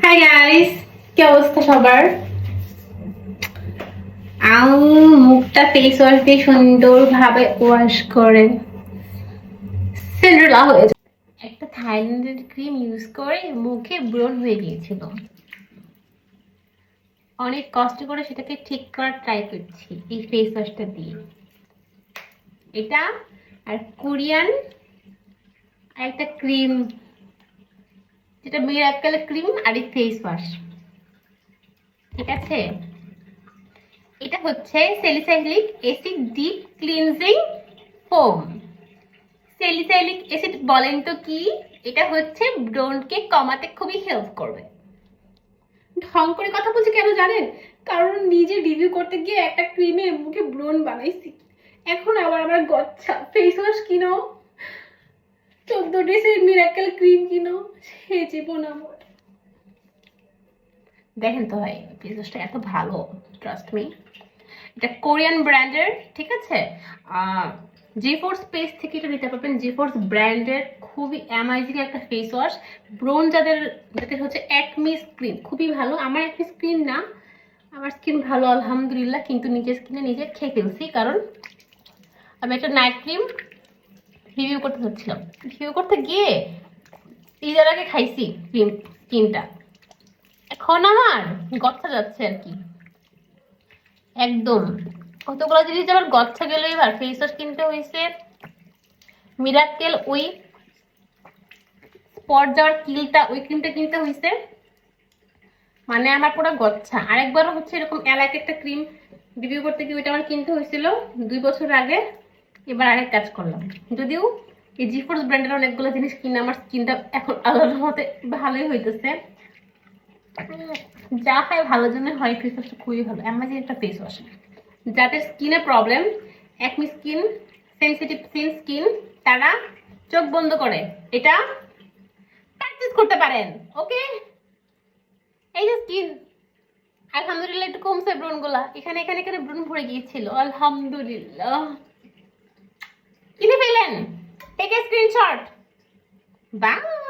Hi guys কি অবস্থা সবার? মুখটা ফেস ওয়াশ দিয়ে সুন্দরভাবে ওয়াশ করে। সিন্ড্রেলা হয়ে একটা থাইল্যান্ডের ক্রিম ইউজ করে মুখে ব্রণ হয়ে গিয়েছিল। অনেক কষ্ট করে সেটাকে ঠিক করার ট্রাই করছি এই ফেস ওয়াশটা দিয়ে। এটা আর কোরিয়ান আর একটা ক্রিম যেটা মিরাকেল ক্রিম আর এই ফেস ওয়াশ। ঠিক আছে? এটা হচ্ছে salicylic acid deep cleansing foam. Salicylic acid বলেন তো কি? এটা হচ্ছে ব্রণকে কমাতে খুবই হেল্প করবে। ঢং করে কথা বলছি কেন জানেন? কারণ নিজে রিভিউ করতে গিয়ে একটা ক্রিমে মুখে ব্রণ বানাইছি। এখন আবার আমার গচ্ছা ফেস ওয়াশ কিনো। মিরাকেল ক্রিম কিনো সে জীবন আমার দেখেন তো ভাই এত ভালো ট্রাস্ট মি এটা কোরিয়ান ব্র্যান্ডের, ঠিক আছে? জি ফোর্স থেকে এটা নিতে পারবেন। জি ফোর্স ব্র্যান্ডের খুবই অ্যামাইজিং একটা ফেস ওয়াশ ব্রোন যাদের যাদের হচ্ছে একমি স্ক্রিন খুবই ভালো। আমার একমি স্ক্রিন না, আমার স্কিন ভালো, আলহামদুলিল্লাহ। কিন্তু নিজের স্কিনে নিজে খেয়ে ফেলছি, কারণ আমি একটা নাইট ক্রিম রিভিউ করতে হচ্ছিলাম রিভিউ করতে গিয়ে ঈদের আগে খাইছি ক্রিম, ক্রিমটা। এখন আমার গচ্ছা যাচ্ছে আর কি। একদম। কতগুলো জিনিস আমার গচ্ছা গেল এবার ফেস ওয়াশ কিনতে হয়েছে। মিরাকেল ওই স্পট যাওয়ার কিলটা, ওই ক্রিমটা কিনতে হয়েছে। মানে আমার পুরো গচ্ছা। আরেকবার হচ্ছে এরকম এলাকা একটা ক্রিম রিভিউ করতে গিয়ে ওইটা আমার কিনতে হয়েছিল দুই বছর আগে। এবার আরেক কাজ করলাম। যদিও এই জি ফোর্স ব্র্যান্ডের অনেকগুলো জিনিস কিনে আমার স্কিনটা এখন আলাদা মতে ভালোই হইতেছে। যা হয় ভালোর জন্য হয় ফেস ওয়াশটা খুবই ভালো। অ্যামাজন একটা ফেস ওয়াশ যাদের স্কিনে problem acne skin sensitive skin skin তারা চোখ বন্ধ করে। এটা প্র্যাকটিস করতে পারেন, ওকে? এই যে স্কিন আলহামদুলিল্লাহ একটু কমছে ব্রণগুলা। এখানে এখানে এখানে ব্রণ ভরে গিয়েছিল। আলহামদুলিল্লাহ। এ স্ক্রিনশট বাই